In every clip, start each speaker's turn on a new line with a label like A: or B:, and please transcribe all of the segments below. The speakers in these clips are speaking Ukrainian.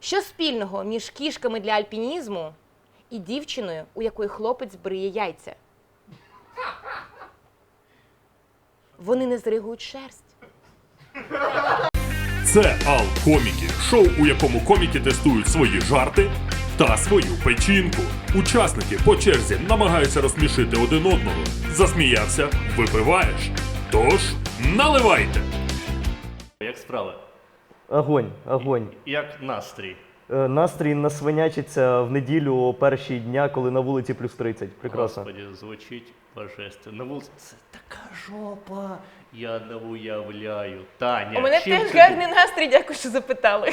A: Що спільного між кішками для альпінізму і дівчиною, у якої хлопець бриє яйця? Вони не зригують шерсть.
B: Це Ал Коміки, шоу, у якому коміки тестують свої жарти та свою печінку. Учасники по черзі намагаються розсмішити один одного. Засміявся, випиваєш. Тож наливайте!
C: Як справи?
D: Огонь, огонь.
C: Як настрій?
D: Е, Настрій насвинячиться в неділю о першій дня, коли на вулиці плюс 30. Прекрасно.
C: Господи, звучить божественно. На вулиці це така жопа. Я не уявляю. Таня,
A: У мене
C: чим
A: теж
C: ти-
A: гарний настрій, дякую, що запитали.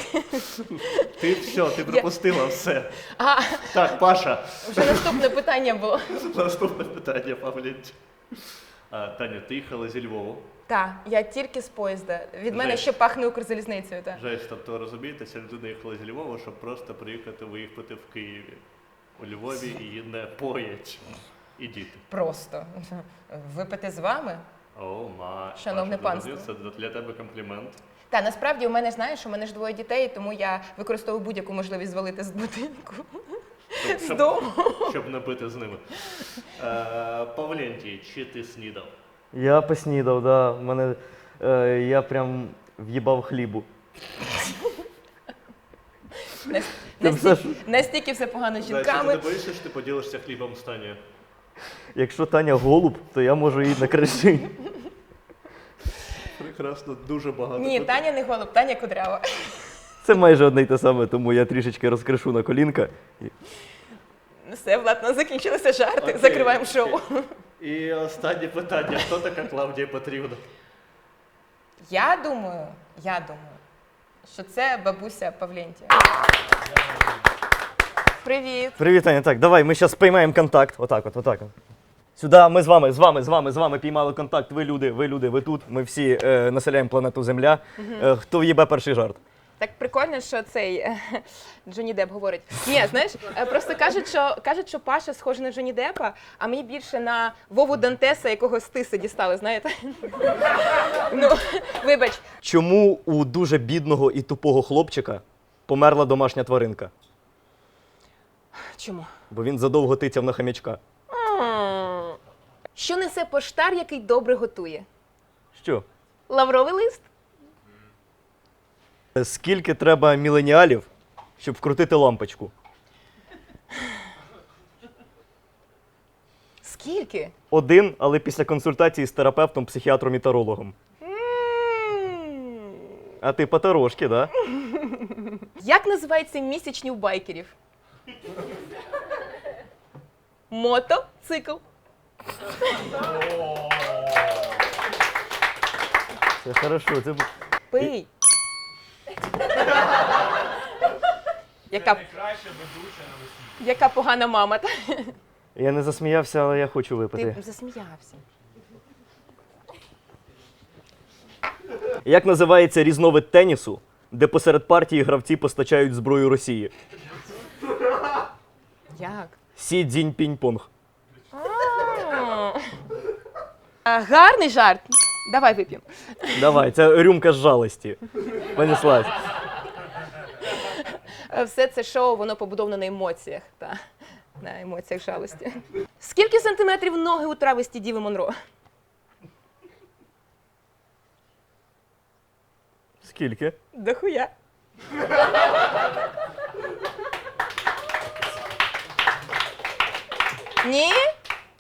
C: Ти все, ти пропустила все.
A: А,
C: Так, Паша,
A: вже наступне питання було.
C: наступне питання, Павлінч. А, Таня, ти їхала зі Львову.
A: Так, я тільки з поїзда. Від мене
C: Жесть.
A: ще пахне Укрзалізницею. Так.
C: Жесть, тобто розумієте, ця людина їхала зі Львова, щоб просто приїхати виїхати в Києві. У Львові її не поять. І діти.
A: Просто випити з вами.
C: О, ма.
A: Шановне
C: Паша,
A: панство.
C: Це для тебе комплімент.
A: Та насправді у мене знаєш, у мене ж двоє дітей, тому я використовую будь-яку можливість звалити з будинку.
C: Щоб-
A: З
C: щоб-
A: дому.
C: Щоб не бити з ними. Е, Павлентій, чи ти снідав?
D: Я поснідав, да. В Мене, е, я прям в'їбав хлібу.
A: Нас-
D: Це все
A: Настільки,
D: ж-
A: настільки все погано з
C: Знаєш, ти
A: жінками.
C: не боїшся, що ти поділишся хлібом з Танею?
D: Якщо Таня голуб, то я можу її накришити.
C: Прекрасно, дуже багато.
A: Ні. Таня не голуб, Таня кудрява.
D: Це майже одне й те саме, тому я трішечки розкришу на колінка.
A: Все, Влад, у нас закінчилися жарти.
C: Окей,
A: Закриваємо
C: окей.
A: шоу.
C: І останнє питання: хто така Клавдія Петрівна?
A: Я думаю, я думаю, що це бабуся Павлентія. Привіт.
D: Привіт, Таня. Так, давай, ми зараз спіймаємо контакт. Отак, от, отак. От. Сюди, ми з вами, з вами, з вами, з вами піймали контакт. Ви люди, ви люди, ви тут. Ми всі е, населяємо планету Земля. Е, хто в'їбе перший жарт?
A: Так прикольно, що цей е, Джонні Деп говорить. Ні, знаєш, е, просто кажуть, що кажуть, що Паша схожий на Джонні Депа, а мені більше на Вову Дантеса, якого з тиси дістали, знаєте? Ну, вибач,
D: Чому у дуже бідного і тупого хлопчика померла домашня тваринка?
A: чому?
D: Бо він задовго тицяв на хам'ячка.
A: Що несе поштар, який добре готує?
D: Що?
A: Лавровий лист?
D: Скільки треба міленіалів, щоб вкрутити лампочку?
A: Скільки?
D: Один, але після консультації з терапевтом, психіатром і тарологом. А ти потарошки, да?
A: Як називаються місячні у байкерів? Мотоцикл.
D: Це хорошо. Це...
A: Пий. Яка, яка погана мама. та?
D: Я не засміявся, але я хочу випити.
A: Ти засміявся.
D: Як називається різновид тенісу, де посеред партії гравці постачають зброю Росії?
A: Як?
D: Сі дзінь пінь понг.
A: А, гарний жарт. Давай вип'ємо.
D: Давай, це рюмка з жалості. Понеслась.
A: Е, Все це шоу, воно побудовано на емоціях. Та, на емоціях жалості. Скільки сантиметрів ноги у трависті Діви Монро?
D: Скільки?
A: Дохуя. Ні?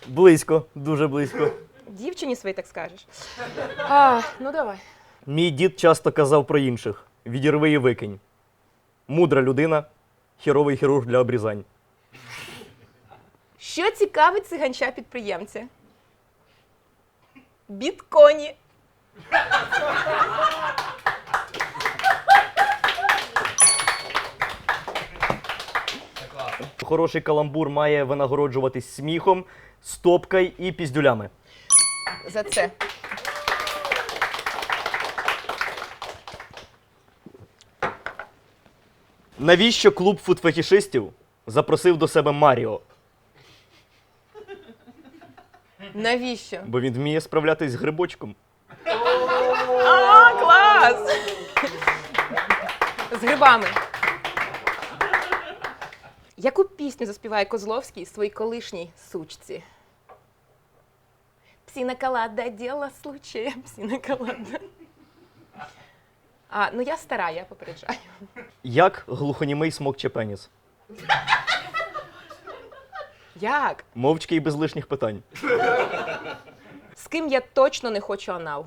D: Близько, дуже близько.
A: Дівчині своїй так скажеш. А, ну давай.
D: Мій дід часто казав про інших: відірви і викинь. Мудра людина, хіровий хірург для обрізань.
A: Що цікавить циганча підприємця? Бітконі.
D: Хороший каламбур має винагороджуватись сміхом, стопкою і піздюлями.
A: За це.
D: Навіщо клуб футфетішистів запросив до себе Маріо?
A: Навіщо?
D: Бо він вміє справлятись з грибочком.
A: А, клас! З грибами. Яку пісню заспіває Козловський своїй колишній сучці? Псінаколада, діло случая, псінаколада. А, ну я стара, я попереджаю.
D: Як глухонімий смокче пеніс?
A: Як?
D: Мовчки і без лишніх питань.
A: З ким я точно не хочу анал?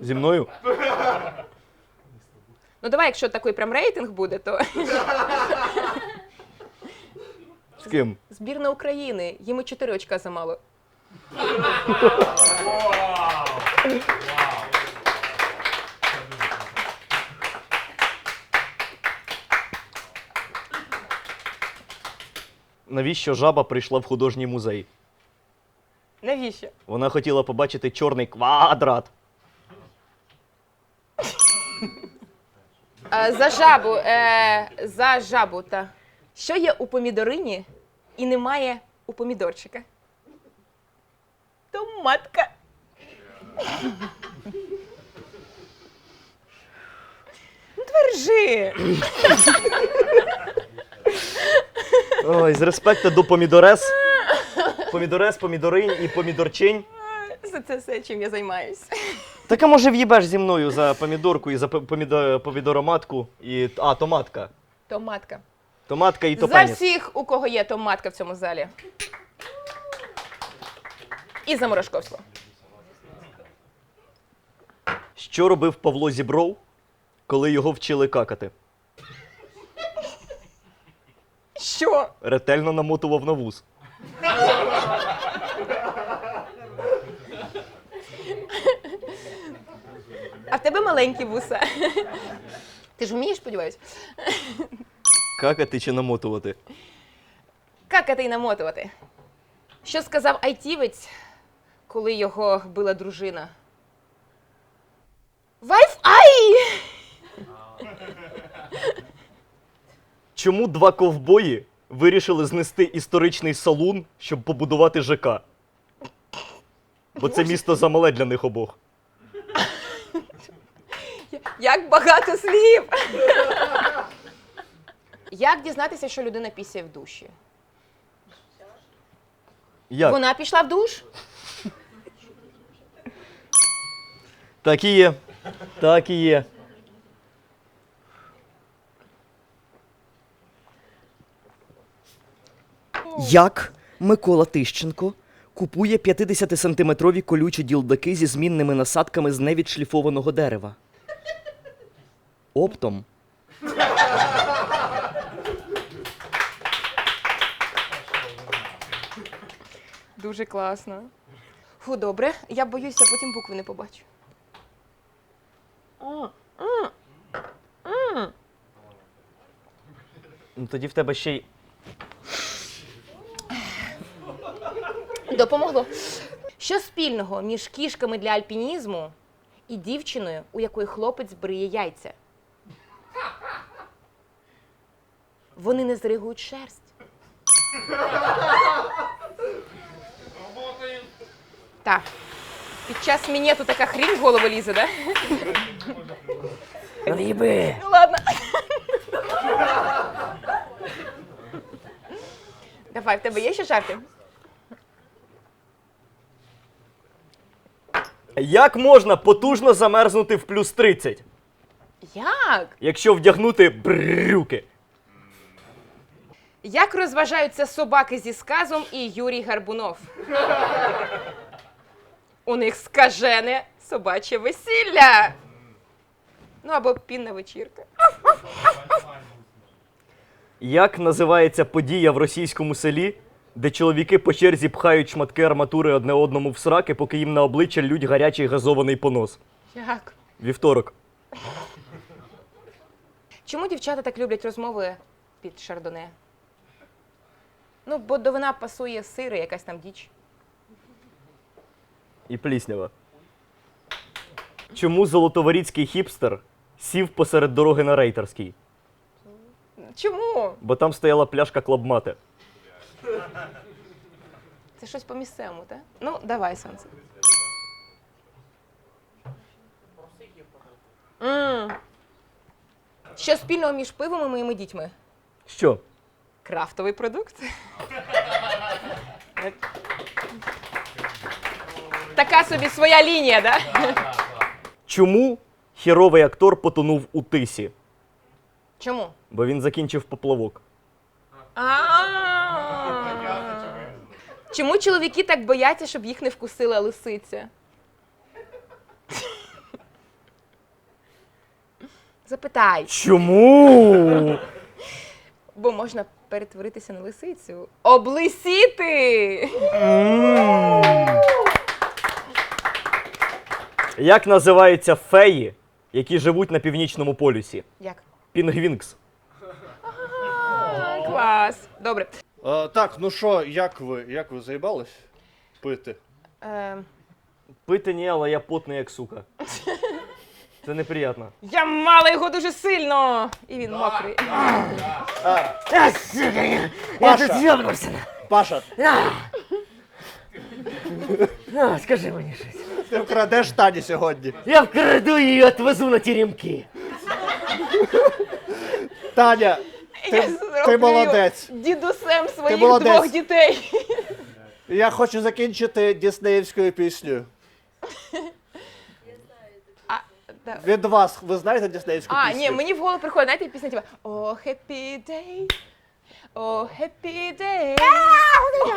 D: Зі мною?
A: Ну давай, якщо такий прям рейтинг буде, то
D: З ким?
A: збірна України. Їм і 4 очка замало.
D: Навіщо жаба прийшла в художній музей?
A: Навіщо?
D: Вона хотіла побачити чорний квадрат.
A: А, за жабу, е, за жабу, та. Що є у помідорині і немає у помідорчика? Томатка. Ну, Твержи.
D: Ой, з респекту до помідорес. Помідорес, помідоринь і помідорчинь.
A: Це, це все, чим я займаюся.
D: Так а може в'їбеш зі мною за помідорку і за пе- помідо- помідороматку і. А, томатка.
A: Томатка.
D: Томатка і
A: За
D: топеніс.
A: всіх, у кого є томатка в цьому залі. І за Морошковського.
D: Що робив Павло Зібров, коли його вчили какати?
A: Що?
D: Ретельно намотував на вуз.
A: А в тебе маленькі вуса. Ти ж вмієш, сподіваюсь?
D: Какати чи намотувати?
A: Какати й намотувати. Що сказав айтівець, коли його била дружина? Вайф-ай!
D: Чому два ковбої вирішили знести історичний салун, щоб побудувати ЖК? Бо це місто замале для них обох.
A: Як багато слів! Як дізнатися, що людина пісяє в душі?
D: Як?
A: Вона пішла в душ?
D: Так і є. Так і є.
E: Як Микола Тищенко купує 50-сантиметрові колючі ділдаки зі змінними насадками з невідшліфованого дерева? Оптом.
A: Дуже класно. Фу, добре. Я боюся, потім букви не побачу.
D: Ну тоді в тебе ще й.
A: Допомогло. Що спільного між кішками для альпінізму і дівчиною, у якої хлопець бриє яйця? Вони не зригують шерсть. Так. Під час мінету така хрінь в голову лізе, да?
E: Ліби!
A: Ну ладно. Давай, в тебе є ще жарти?
D: Як можна потужно замерзнути в плюс 30,
A: Як?
D: якщо вдягнути брюки?
A: Як розважаються собаки зі сказом і Юрій Гарбунов? У них скажене собаче весілля. Ну або пінна вечірка.
D: Як називається подія в російському селі, де чоловіки по черзі пхають шматки арматури одне одному в сраки, поки їм на обличчя лють гарячий газований понос?
A: Як?
D: Вівторок.
A: Чому дівчата так люблять розмови під шардоне? Ну, бо до вина пасує сир і якась там діч.
D: І пліснява. Чому золотоворіцький хіпстер сів посеред дороги на рейтерській?
A: Чому?
D: Бо там стояла пляшка клабмати.
A: Це щось по місцевому, так? Ну, давай, сонце. М. Що спільного між пивом і моїми дітьми?
D: Що?
A: Крафтовий продукт. Така собі своя лінія, да?
D: Чому хіровий актор потонув у тисі?
A: Чому?
D: Бо він закінчив поплавок.
A: А-а-а. Чому чоловіки так бояться, щоб їх не вкусила лисиця? Запитай,
D: Чому?
A: бо можна перетворитися на лисицю. Облисіти!
D: Як називаються феї, які живуть на північному полюсі?
A: Як?
D: Пінгвінкс.
A: А, клас. Добре.
F: А, так, ну що, як ви? Як ви заїбались пити?
A: Е,
D: Пити ні, але я потний як сука. Це неприємно.
A: я мала його дуже сильно! І він мокрий.
F: Паша, Паша,
D: А, скажи мені щось.
F: ти вкрадеш Тані сьогодні.
D: Я вкраду її і відвезу на теремки.
F: Таня,
A: Я
F: ти,
A: зроблю
F: ти молодець.
A: Дідусем своїх
F: молодець.
A: двох дітей.
F: Я хочу закінчити діснеївською піснею.
A: Да.
F: Від вас, ви знаєте діснеївську
A: А, ні, мені в голову приходить, знаєте, пісня типа О, happy day, о, happy day,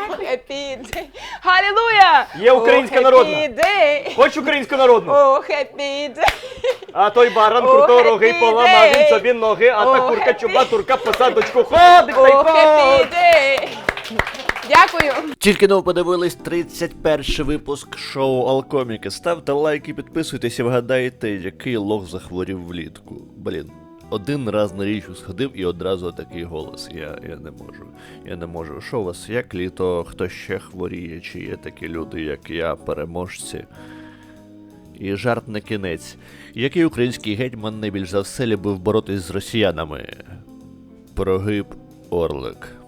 A: happy day, Халілуя!
D: Є українська
A: О,
D: народна.
A: happy day,
D: Хоч українську народну.
A: о, happy day,
D: А той баран круто роги поламав він собі ноги, а та курка чуба турка по садочку ходить та й ходить.
A: Дякую.
F: Тільки но подивились 31 випуск шоу Алкоміки. Ставте лайк і підписуйтесь і вгадаєте, який лох захворів влітку. Блін. Один раз на річку сходив і одразу такий голос. Я, я не можу. Я не можу. Що у вас як літо? Хто ще хворіє? Чи є такі люди, як я, переможці? І жарт на кінець. Який український гетьман найбільш за все любив боротись з росіянами? Прогиб Орлик.